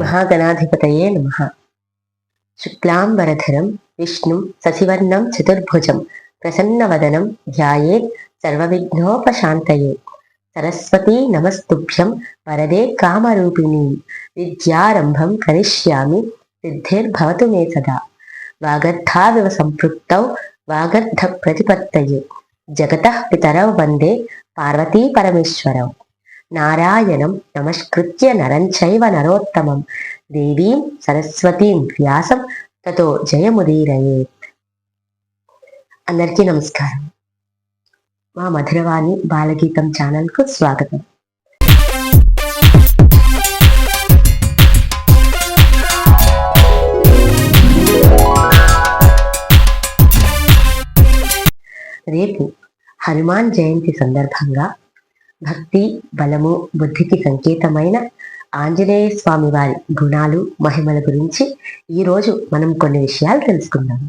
మహాగణాధిపతయే నమ. శుక్లాంబరధరం విష్ణుం సశివర్ణం చతుర్భుజం ప్రసన్నవదనం ధ్యాయేత్ సర్వవిఘ్నోపశాంతయే. సరస్వతీ నమస్తుభ్యం వరదే కామరూపిణీ విద్యారంభం కరిష్యామి సిద్ధిర్భవతు మే సదా. వాగర్థావివ సంపృక్తౌ వాగర్థ ప్రతిపత్తయే జగత పితరౌ వందే పార్వతీ పరమేశ్వరౌ. నారాయణం నమస్కృత్య నరం చైవ నరోత్తమం దేవీం సరస్వతీం వ్యాసం తతో జయముదీరయే అందరికీ నమస్కారం। మా మధురవాణి బాలగీతం ఛానల్కు స్వాగతం। రేపు హనుమాన్ జయంతి సందర్భంగా భక్తి బలము బుద్ధికి సంకేతమైన ఆంజనేయ స్వామి వారి గుణాలు మహిమల గురించి ఈరోజు మనం కొన్ని విషయాలు తెలుసుకుందాం.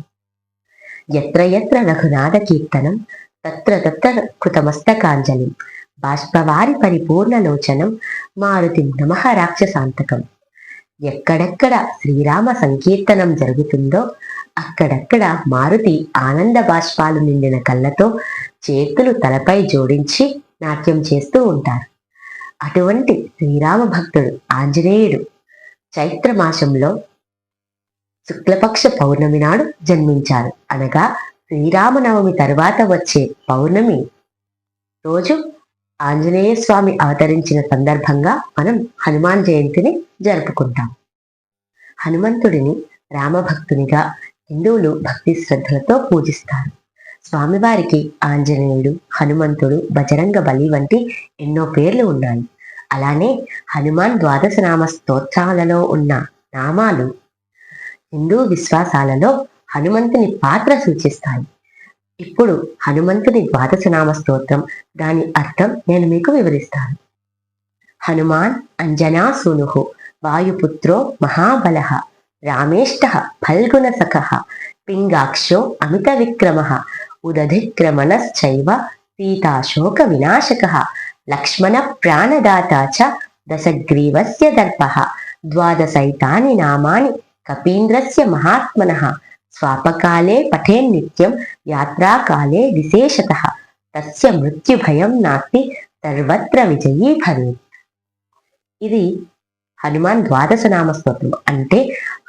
ఎత్ర ఎత్ర రఘునాథ కీర్తనం తత్ర తత్ర కృతమస్తకాంజలి బాష్పవారి పరిపూర్ణలోచనం మారుతి నమః రాక్షసాంతకం. ఎక్కడెక్కడ శ్రీరామ సంకీర్తనం జరుగుతుందో అక్కడక్కడ మారుతి ఆనంద బాష్పాలు నిండిన కళ్ళతో చేతులు తలపై జోడించి నాట్యం చేస్తూ ఉంటారు. అటువంటి శ్రీరామ భక్తుడు ఆంజనేయుడు చైత్ర మాసంలో శుక్లపక్ష పౌర్ణమి నాడు జన్మించారు. అనగా శ్రీరామనవమి తరువాత వచ్చే పౌర్ణమి రోజు ఆంజనేయ స్వామి అవతరించిన సందర్భంగా మనం హనుమాన్ జయంతిని జరుపుకుంటాం. హనుమంతుడిని రామభక్తునిగా హిందువులు భక్తి శ్రద్ధలతో పూజిస్తారు. స్వామివారికి ఆంజనేయుడు హనుమంతుడు బజరంగ బలి వంటి ఎన్నో పేర్లు ఉన్నాయి. అలానే హనుమాన్ ద్వాదశ నామ స్తోత్రాలలో ఉన్న నామాలు హిందూ విశ్వాసాలలో హనుమంతుని పాత్ర సూచిస్తాయి. ఇప్పుడు హనుమంతుని ద్వాదశ నామ స్తోత్రం దాని అర్థం నేను మీకు వివరిస్తాను. హనుమాన్ అంజనా సూను వాయుపుత్రో మహాబల రామేష్ట ఫల్గుణ సఖ పింగాక్షో అమిత విక్రమ ఉదధిక్రమణశ్చైవ సీతాశోక వినాశక లక్ష్మణ ప్రాణదాత చ దశగ్రీవస్య దర్పః ద్వాదశైతాని నామాని కపీంద్రస్య మహాత్మన స్వాపకాలే పఠేన్నిత్యం యాత్రాకాలే విశేషత తస్య మృత్యుభయం నాస్తి సర్వత్ర విజయీ భవేత్ ఇది హనుమాన్ ద్వాదశ నామ స్తోత్రం అంటే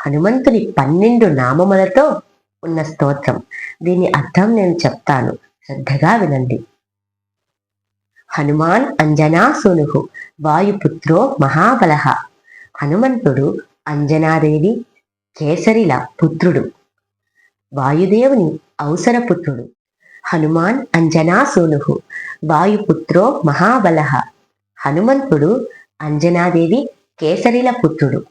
హనుమంతుని పన్నెండు నామములతో ఉన్న స్తోత్రం. దీని అర్థం నేను చెప్తాను. శ్రద్ధగా వినండి. హనుమాన్ అంజనా సునుహు వాయుపుత్రో మహాబలహ. హనుమంతుడు అంజనాదేవి కేసరిల పుత్రుడు. వాయుదేవుని అవసర పుత్రుడు. హనుమాన్ అంజనా సూనుహు వాయుపుత్రో మహాబలహ. హనుమంతుడు అంజనాదేవి కేసరిల పుత్రుడు.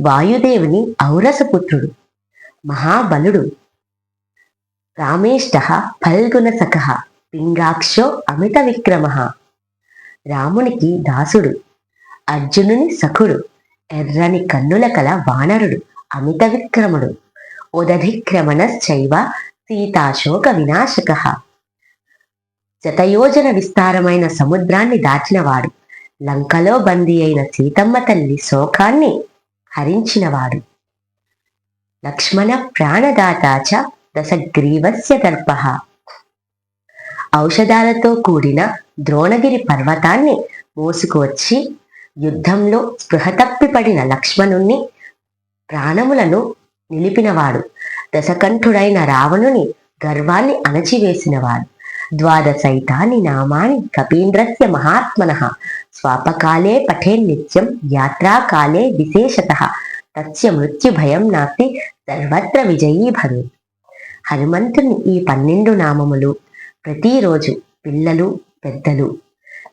వాయుదేవుని ఔరస పుత్రుడు. మహాబలుడు. రామేష్ట ఫల్గుణ సఖ పింగాక్షో అమిత విక్రమ రామునికి దాసుడు అర్జునుని సఖుడు ఎర్రని కన్నుల కల వానరుడు అమిత విక్రముడు ఉదధిక్రమణశ్చైవ సీతాశోక వినాశక. శతయోజన విస్తారమైన సముద్రాన్ని దాచినవాడు లంకలో బందీ అయిన సీతమ్మ తల్లి శోకాన్ని హరించినవాడు. లక్ష్మణ ప్రాణదాత చ దశగ్రీవస్య దర్ప. ఔషధాలతో కూడిన ద్రోణగిరి పర్వతాన్ని మోసుకువచ్చి యుద్ధంలో స్పృహ తప్పిపడిన లక్ష్మణుణ్ణి ప్రాణములను నిలిపినవాడు. దశకంఠుడైన రావణుని గర్వాన్ని అణచివేసినవాడు. ద్వాదశైతాని నామాని కపీంద్రస్య మహాత్మన. స్వాపకాలే పఠేన్నిత్యం యాత్రాకాలే విశేషత. తస్య మృత్యుభయం నాస్తి సర్వత్ర విజయీ భవే. హనుమంతుని ఈ పన్నెండు నామములు ప్రతిరోజు పిల్లలు పెద్దలు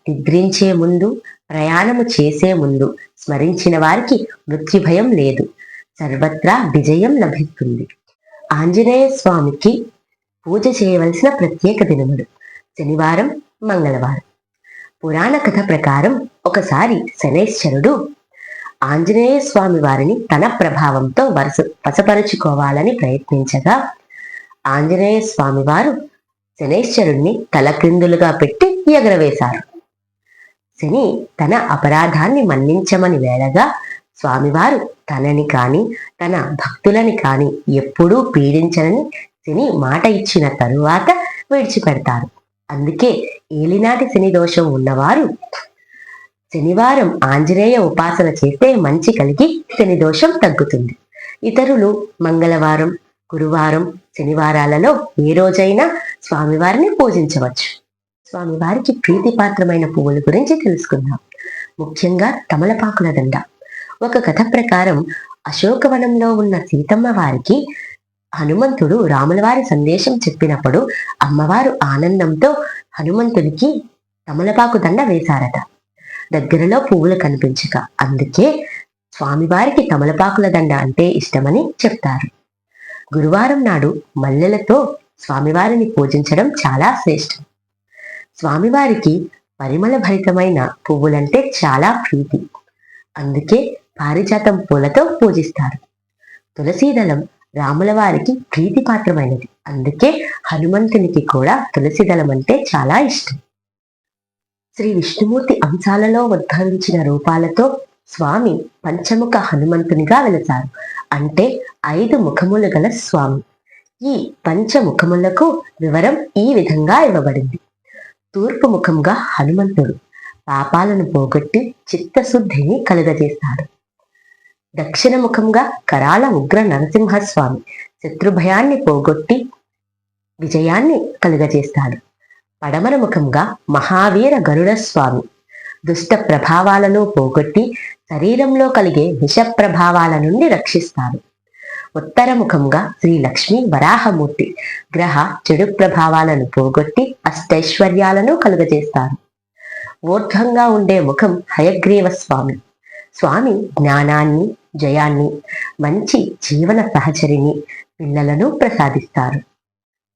నిద్రించే ముందు ప్రయాణము చేసే ముందు స్మరించిన వారికి మృత్యుభయం లేదు. సర్వత్రా విజయం లభిస్తుంది. ఆంజనేయ స్వామికి పూజ చేయవలసిన ప్రత్యేక దినములు శనివారం మంగళవారం. పురాణ కథ ప్రకారం ఒకసారి శనేశ్వరుడు ఆంజనేయ స్వామి వారిని తన ప్రభావంతో వరుస వశపరుచుకోవాలని ప్రయత్నించగా ఆంజనేయ స్వామి వారు శనేశ్వరుణ్ణి తలక్రిందులుగా పెట్టి ఎగరవేశారు. శని తన అపరాధాన్ని మన్నించమని వేడగా స్వామివారు తనని కాని తన భక్తులని కాని ఎప్పుడూ పీడించనని శని మాట ఇచ్చిన తరువాత విడిచిపెడతారు. అందుకే ఏలినాటి శని దోషం ఉన్నవారు శనివారం ఆంజనేయ ఉపాసన చేస్తే మంచి కలిగి శని దోషం తగ్గుతుంది. ఇతరులు మంగళవారం గురువారం శనివారాలలో ఏ రోజైనా స్వామివారిని పూజించవచ్చు. స్వామివారికి ప్రీతిపాత్రమైన పువ్వుల గురించి తెలుసుకుందాం. ముఖ్యంగా తమలపాకుల దండ. ఒక కథ ప్రకారం అశోకవనంలో ఉన్న సీతమ్మ వారికి హనుమంతుడు రాములవారి సందేశం చెప్పినప్పుడు అమ్మవారు ఆనందంతో హనుమంతుడికి తమలపాకు దండ వేశారట. దగ్గరలో పువ్వులు కనిపించక అందుకే స్వామివారికి తమలపాకుల దండ అంటే ఇష్టమని చెప్తారు. గురువారం నాడు మల్లెలతో స్వామివారిని పూజించడం చాలా శ్రేష్టం. స్వామివారికి పరిమళ భరితమైన పువ్వులంటే చాలా ప్రీతి. అందుకే పారిజాతం పూలతో పూజిస్తారు. తులసీదళం రాముల వారికి ప్రీతిపాత్రమైనది. అందుకే హనుమంతునికి కూడా తులసిదళం అంటే చాలా ఇష్టం. శ్రీ విష్ణుమూర్తి అంశాలలో ఉద్భవించిన రూపాలతో స్వామి పంచముఖ హనుమంతునిగా వెళతారు అంటే ఐదు ముఖములు గల స్వామి. ఈ పంచముఖములకు వివరం ఈ విధంగా ఇవ్వబడింది. తూర్పు ముఖంగా హనుమంతుడు పాపాలను పోగొట్టి చిత్తశుద్ధిని కలుగజేస్తాడు. దక్షిణ ముఖంగా కరాల ఉగ్ర నరసింహస్వామి శత్రుభయాన్ని పోగొట్టి విజయాన్ని కలుగజేస్తాడు. పడమరముఖంగా మహావీర గరుడ స్వామి. దుష్ట ప్రభావాలను పోగొట్టి శరీరంలో కలిగే విష ప్రభావాల నుండి రక్షిస్తారు ఉత్తర ముఖంగా శ్రీ లక్ష్మి వరాహమూర్తి గ్రహ చెడు ప్రభావాలను పోగొట్టి అష్టైశ్వర్యాలను కలుగజేస్తారు ఊర్ధ్వంగా ఉండే ముఖం హయగ్రీవ స్వామి. స్వామి జ్ఞానాన్ని జయాన్ని మంచి జీవన సహచరిని పిల్లలను ప్రసాదిస్తారు.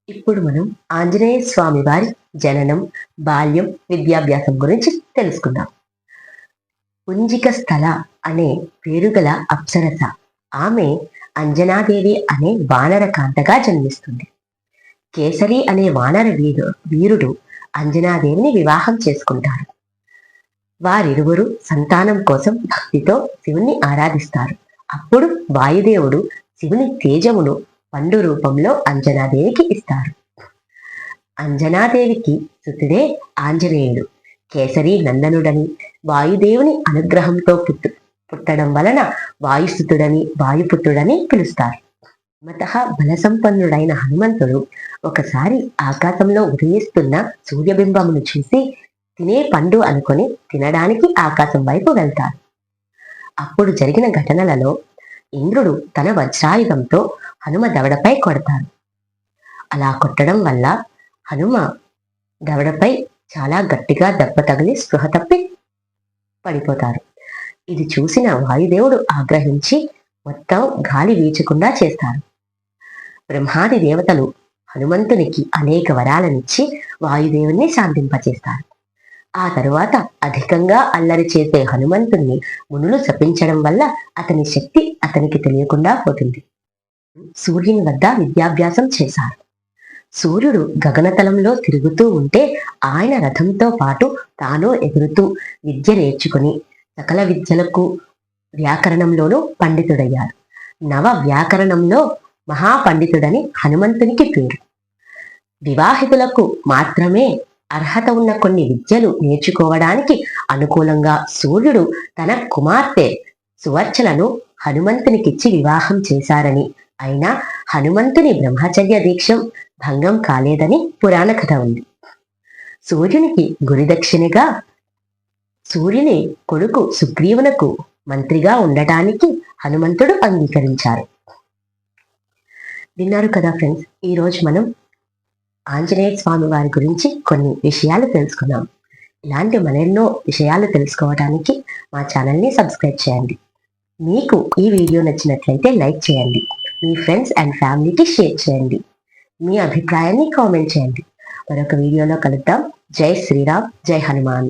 ఇప్పుడు మనం ఆంజనేయ స్వామి వారి జననం బాల్యం విద్యాభ్యాసం గురించి తెలుసుకుందాం. పుంజిక స్థల అనే పేరుగల అప్సరస. ఆమె అంజనాదేవి అనే వానర కాంతగా జన్మిస్తుంది. కేసరి అనే వానర వీరు వీరుడు అంజనాదేవిని వివాహం చేసుకుంటారు. వారిరువురు సంతానం కోసం భక్తితో శివుణ్ణి ఆరాధిస్తారు. అప్పుడు వాయుదేవుడు శివుని తేజమును పండు రూపంలో అంజనాదేవికి ఇస్తారు. అంజనాదేవికి సుతుడే ఆంజనేయుడు కేసరి నందనుడని వాయుదేవుని అనుగ్రహంతో పుట్టు పుట్టడం వలన వాయుసుతుడని వాయుపుత్రుడని పిలుస్తారు. మత బలసంపన్నుడైన హనుమంతుడు ఒకసారి ఆకాశంలో ఉదయిస్తున్న సూర్యబింబమును చూసి తినే పండు అనుకొని తినడానికి ఆకాశం వైపు వెళ్తారు అప్పుడు జరిగిన ఘటనలలో ఇంద్రుడు తన వజ్రాయుధంతో హనుమ దవడపై కొడతారు. అలా కొట్టడం వల్ల హనుమ దవడపై చాలా గట్టిగా దెబ్బ తగిలి స్పృహ తప్పి పడిపోతారు. ఇది చూసిన వాయుదేవుడు ఆగ్రహించి మొత్తం గాలి వీచకుండా చేస్తారు. బ్రహ్మాది దేవతలు హనుమంతునికి అనేక వరాలనిచ్చి వాయుదేవుణ్ణి శాంతింపచేస్తారు. ఆ తరువాత అధికంగా అల్లరి చేసే హనుమంతుణ్ణి మునులు శపించడం వల్ల అతని శక్తి అతనికి తెలియకుండా పోతుంది. సూర్యుని వద్ద విద్యాభ్యాసం చేశారు. సూర్యుడు గగనతలంలో తిరుగుతూ ఉంటే ఆయన రథంతో పాటు తాను ఎగురుతూ విద్య నేర్చుకుని సకల విద్యలకు వ్యాకరణంలోనూ పండితుడయ్యాడు. నవ వ్యాకరణంలో మహాపండితుడని హనుమంతునికి పేరు. వివాహితులకు మాత్రమే అర్హత ఉన్న కొన్ని విద్యలు నేర్చుకోవడానికి అనుకూలంగా సూర్యుడు తన కుమార్తె సువర్చలను హనుమంతునికిచ్చి వివాహం చేశారని అయినా హనుమంతుని బ్రహ్మచర్య దీక్షం భంగం కాలేదని పురాణ కథ ఉంది. సూర్యునికి గురిదక్షిణగా సూర్యుని కొడుకు సుగ్రీవునకు మంత్రిగా ఉండటానికి హనుమంతుడు అంగీకరించారు. విన్నారు కదా ఫ్రెండ్స్ ఈ రోజు మనం ఆంజనేయ స్వామి వారి గురించి కొన్ని విషయాలు తెలుసుకున్నాం. ఇలాంటి మరెన్నో విషయాలు తెలుసుకోవడానికి మా ఛానల్ని సబ్స్క్రైబ్ చేయండి. మీకు ఈ వీడియో నచ్చినట్లయితే లైక్ చేయండి. మీ ఫ్రెండ్స్ అండ్ ఫ్యామిలీకి షేర్ చేయండి. మీ అభిప్రాయాన్ని కామెంట్ చేయండి. మరొక వీడియోలో కలుద్దాం. జై శ్రీరామ్ జై హనుమాన్.